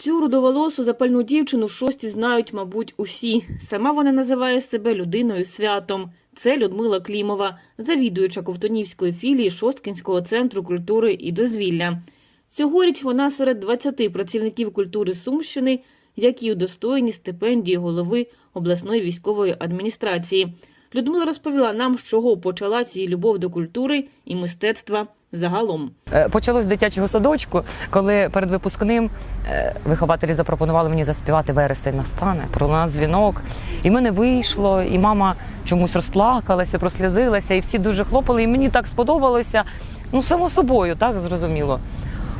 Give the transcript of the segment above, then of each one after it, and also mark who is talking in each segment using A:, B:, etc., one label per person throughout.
A: Цю рудоволосу запальну дівчину в шості знають, мабуть, усі. Сама вона називає себе людиною святом. Це Людмила Клімова, завідуюча Ковтунівської філії Шосткінського центру культури і дозвілля. Цьогоріч вона серед 20 працівників культури Сумщини, які удостоєні стипендії голови обласної військової адміністрації. Людмила розповіла нам, з чого почалась її любов до культури і мистецтва загалом.
B: Е, Почалось з дитячого садочку, коли перед випускним е, вихователі запропонували мені заспівати вересень настане, пролунав дзвінок. І мене вийшло, і мама чомусь розплакалася, прослізилася, і всі дуже хлопали. І мені так сподобалося. Ну, само собою, так зрозуміло.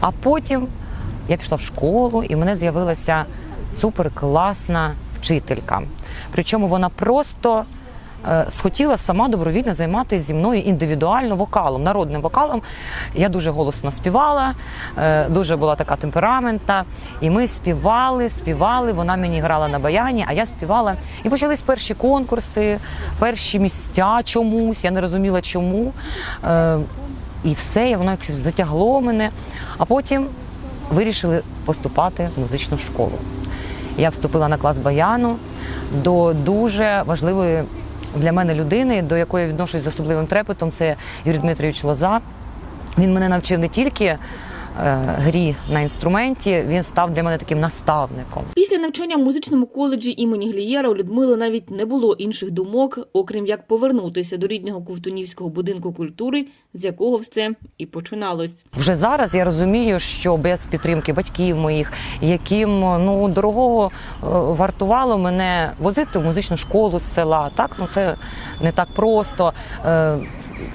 B: А потім я пішла в школу, і в мене з'явилася суперкласна вчителька. Причому вона просто схотіла сама добровільно займатися зі мною індивідуально вокалом, народним вокалом. Я дуже голосно співала, е, дуже була така темпераментна. І ми співали, співали. Вона мені грала на баяні, а я співала. І почались перші конкурси, перші місця чомусь. Я не розуміла чому. Е, І все, і воно якось затягло мене. А потім вирішили поступати в музичну школу. Я вступила на клас баяну до дуже важливої для мене людини, до якої відношусь з особливим трепетом. Це Юрій Дмитрійович Лоза. Він мене навчив не тільки грі на інструменті, він став для мене таким наставником.
A: Після навчання в музичному коледжі імені Глієра у Людмили навіть не було інших думок, окрім як повернутися до рідного Ковтунівського будинку культури, з якого все і починалось.
B: Вже зараз я розумію, що без підтримки батьків моїх, яким ну дорогого е, вартувало мене возити в музичну школу з села. Так ну це не так просто. Е,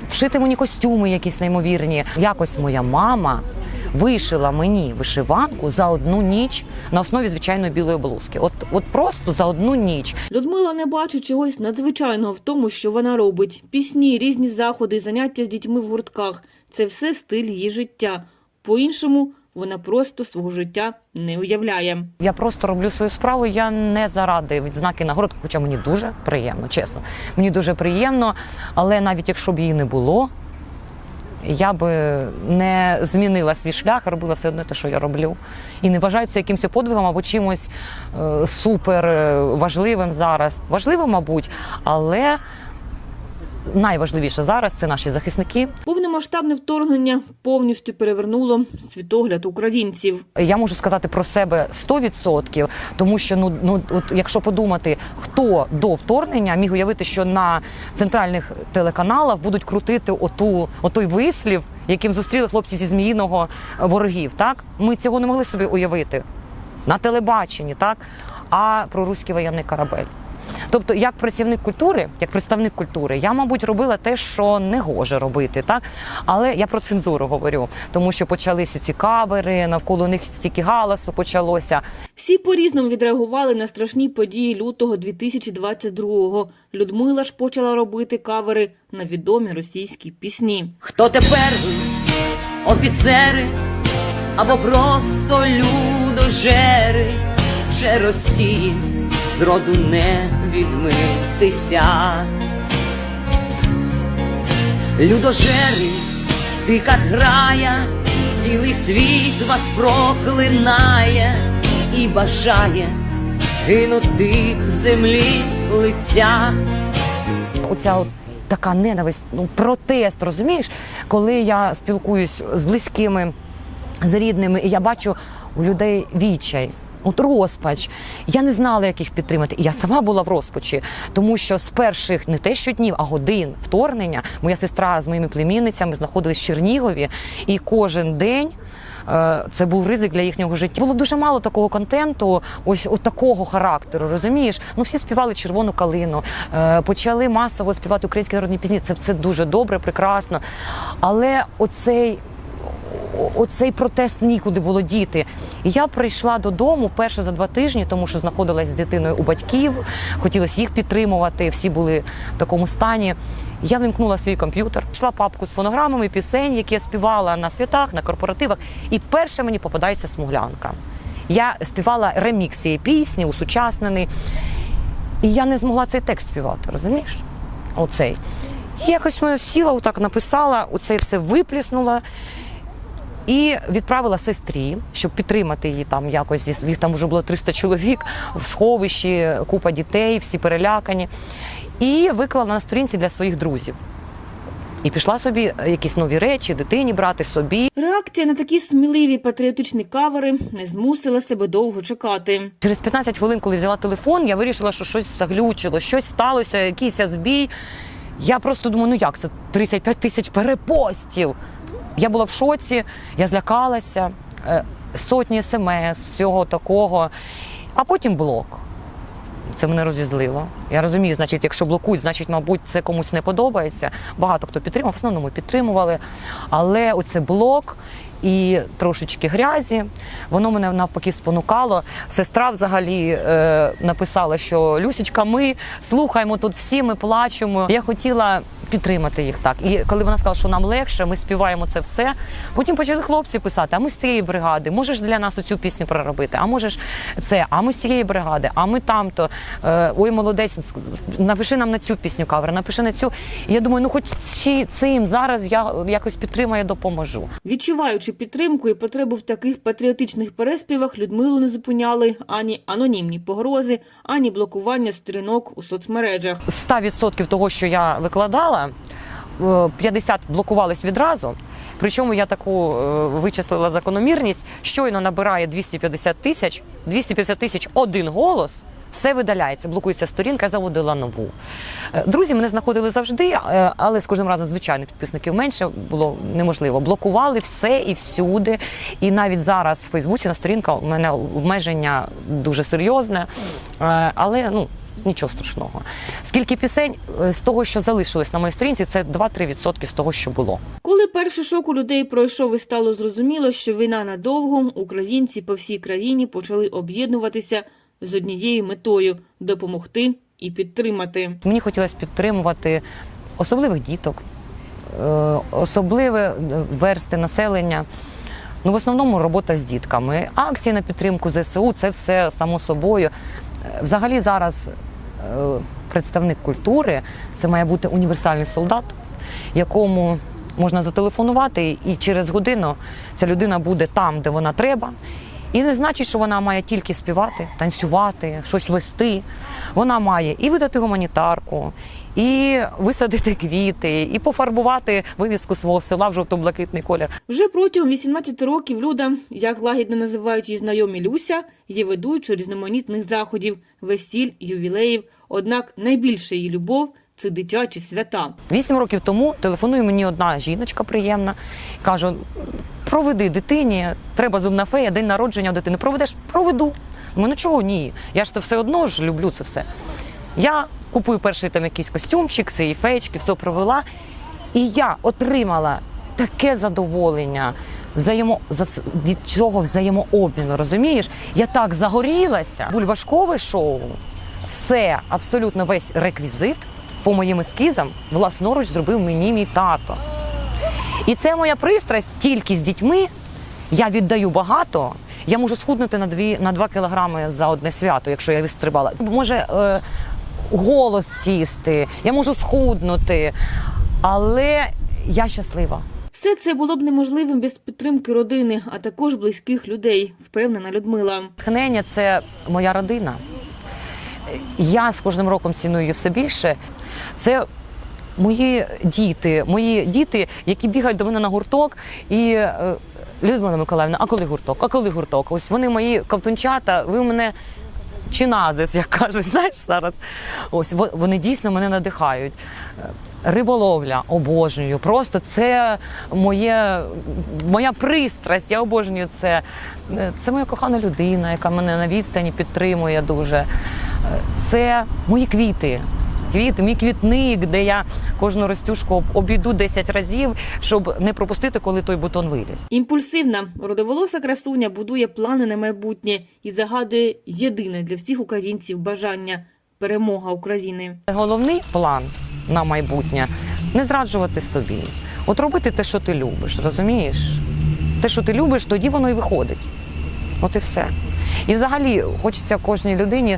B: Вшити мені костюми якісь неймовірні. Якось моя мама вишила мені вишиванку за одну ніч на основі звичайної білої блузки. От, от просто за одну ніч.
A: Людмила не бачить чогось надзвичайного в тому, що вона робить. Пісні, різні заходи, заняття з дітьми в гуртках це все стиль її життя. По-іншому вона просто свого життя не уявляє.
B: Я просто роблю свою справу. Я не заради відзнаки нагород, хоча мені дуже приємно, чесно. Мені дуже приємно, але навіть якщо б її не було, я би не змінила свій шлях, робила все одно те, що я роблю. І не вважаю це якимось подвигом або чимось е, супер е, важливим зараз. Важливо, мабуть, але найважливіше зараз це наші захисники,
A: Повномасштабне вторгнення повністю перевернуло світогляд українців.
B: Я можу сказати про себе 100%, тому що ну ну от якщо подумати, хто до вторгнення міг уявити, що на центральних телеканалах будуть крутити оту отой вислів, яким зустріли хлопці зі зміїного е, ворогів. Так ми цього не могли собі уявити на телебаченні, так а про руський воєнний корабель. Тобто, як працівник культури, як представник культури, я, мабуть, робила те, що не гоже робити, так але я про цензуру говорю, тому що почалися ці кавери, навколо них стільки галасу почалося.
A: Всі по-різному відреагували на страшні події лютого 2022-го. Людмила ж почала робити кавери на відомі російські пісні.
C: Хто тепер ви, офіцери, або просто людожери, вже Росії зроду не відмитися. Людожери, дика зграя, цілий світ вас проклинає і бажає згинути в землі лиця.
B: Оця така ненависть, ну протест, розумієш, коли я спілкуюсь з близькими, з рідними, і я бачу у людей відчай. От розпач. Я не знала, як їх підтримати. І я сама була в розпачі, тому що з перших не те що днів, а годин вторгнення моя сестра з моїми племінницями знаходились в Чернігові, і кожен день. е, Це був ризик для їхнього життя. Було дуже мало такого контенту, ось от такого характеру. Розумієш? Ну всі співали червону калину, е, почали масово співати українські народні пісні. Це все дуже добре, прекрасно. Але оцей оцей протест нікуди було діти. І я прийшла додому перше за два тижні, тому що знаходилась з дитиною у батьків, хотілося їх підтримувати. Всі були в такому стані. Я вимкнула свій комп'ютер, йшла папку з фонограмами пісень, які я співала на святах, на корпоративах. І перше мені попадається смуглянка. Я співала ремікс цієї пісні, усучаснений. І я не змогла цей текст співати, розумієш? Оцей. І якось мене сіла, отак написала, оце все випліснула. І відправила сестрі, щоб підтримати її там якось. зі- Їх там вже було 300 чоловік в сховищі, купа дітей, всі перелякані. І виклала на сторінці для своїх друзів. І пішла собі е, якісь нові речі, дитині брати собі.
A: Реакція на такі сміливі патріотичні кавери не змусила себе довго чекати.
B: Через 15 хвилин, коли взяла телефон, я вирішила, що щось заглючило, щось сталося, якийсь збій. Я просто думаю, ну як це 35 тисяч перепостів. Я була в шоці, я злякалася, е, сотні смс, всього такого. А потім блок. Це мене розізлило. Я розумію, значить, якщо блокують, значить, мабуть, це комусь не подобається. Багато хто підтримав, в основному підтримували. Але оце блок і трошечки грязі, воно мене навпаки спонукало. Сестра взагалі е, написала, що Люсічка, ми слухаємо тут всі, ми плачемо. Я хотіла підтримати їх так. І коли вона сказала, що нам легше, ми співаємо це все. Потім почали хлопці писати: а ми з тієї бригади, можеш для нас оцю пісню проробити, а можеш це, а ми з тієї бригади, а ми там-то. Е, ой, молодець, напиши нам на цю пісню кавер, напиши на цю. І я думаю, ну хоч цим зараз я якось підтримаю, допоможу.
A: Відчуваючи підтримку і потребу в таких патріотичних переспівах, Людмилу не зупиняли ані анонімні погрози, ані блокування сторінок у соцмережах.
B: З 100% того, що я викладала, е, 50 блокувались відразу. Причому я таку е, вичислила закономірність. Щойно набирає 250 тисяч, 250 тисяч один голос. Все видаляється, блокується сторінка, я заводила нову. Е, Друзі мене знаходили завжди, е, але з кожним разом, звичайно, підписників менше було неможливо. Блокували все і всюди. І навіть зараз в Фейсбуці на сторінка у мене обмеження дуже серйозне. Е, Але ну нічого страшного. Скільки пісень е, з того, що залишилось на моїй сторінці, це 2-3% з того, що було.
A: Коли перший шок у людей пройшов і стало зрозуміло, що війна надовго, українці по всій країні почали об'єднуватися з однією метою допомогти і підтримати.
B: Мені хотілося підтримувати особливих діток, е, особливі е, версти населення. Ну, в основному робота з дітками. Акції на підтримку ЗСУ це все само собою. Взагалі зараз представник культури це має бути універсальний солдат, якому можна зателефонувати, і через годину ця людина буде там, де вона треба. І не значить, що вона має тільки співати, танцювати, щось вести. Вона має і видати гуманітарку, і висадити квіти, і пофарбувати вивіску свого села в жовто-блакитний колір.
A: Вже протягом 18 років Люда, як лагідно називають її знайомі Люся, є ведучою різноманітних заходів, весіль, ювілеїв. Однак найбільша її любов це дитячі свята.
B: Вісім років тому телефонує мені одна жіночка приємна, каже: проведи дитині, треба зубна фея, день народження дитини. Проведеш? Проведу. Думаю, ну чого ні? Я ж це все одно ж люблю це все. Я купую перший там якийсь костюмчик, цієї феєчки, все провела. І я отримала таке задоволення взаємо, за від цього взаємообміну. Розумієш? Я так загорілася. Бульбашкове шоу, все, абсолютно весь реквізит по моїм ескізам власноруч зробив мені мій тато. І це моя пристрасть тільки з дітьми. Я віддаю багато. Я можу схуднути на 2, на 2 кілограми за одне свято, якщо я відстрибала. Може е, голос сісти, я можу схуднути, але я щаслива.
A: Все це було б неможливим без підтримки родини, а також близьких людей, впевнена Людмила.
B: Тхнення це моя родина. Я з кожним роком ціную все більше. Це мої діти, мої діти, які бігають до мене на гурток і. е, Людмила Миколаївна, а коли гурток? А коли гурток? Ось вони мої ковтунчата, ви мене чиназис, як кажуть, знаєш зараз. Ось во- вони дійсно мене надихають. Риболовля обожнюю. Просто це моє, моя пристрасть. Я обожнюю це. Е, Це моя кохана людина, яка мене на відстані підтримує дуже. Це мої квіти. Квіти, мій квітник, де я кожну розтюшку об- обійду 10 разів, щоб не пропустити, коли той бутон виліз.
A: Імпульсивна родоволоса красуня будує плани на майбутнє і загадує єдине для всіх українців бажання перемога України.
B: Головний план на майбутнє не зраджувати собі. От робити те, що ти любиш, розумієш? Те, що ти любиш, тоді воно і виходить. От і все. І взагалі хочеться кожній людині,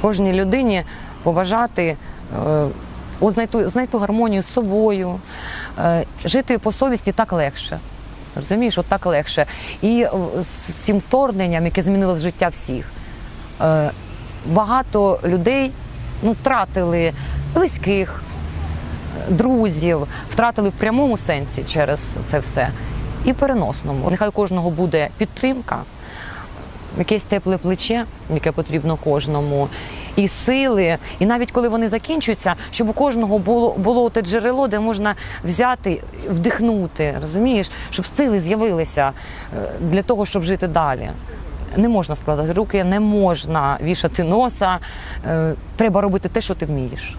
B: кожній людині побажати е, знайти, знайти гармонію з собою, е, жити по совісті так легше. Розумієш, от так легше. І е, з цим вторгненням, яке змінило життя всіх, багато людей ну, втратили близьких, друзів, втратили в прямому сенсі через це все. І переносному. Нехай у кожного буде підтримка, якесь тепле плече, яке потрібно кожному, і сили. І навіть коли вони закінчуються, щоб у кожного було було те джерело, де можна взяти, вдихнути, розумієш, щоб сили з'явилися е, для того, щоб жити далі. Не можна складати руки, не можна вішати носа. е, Треба робити те, що ти вмієш.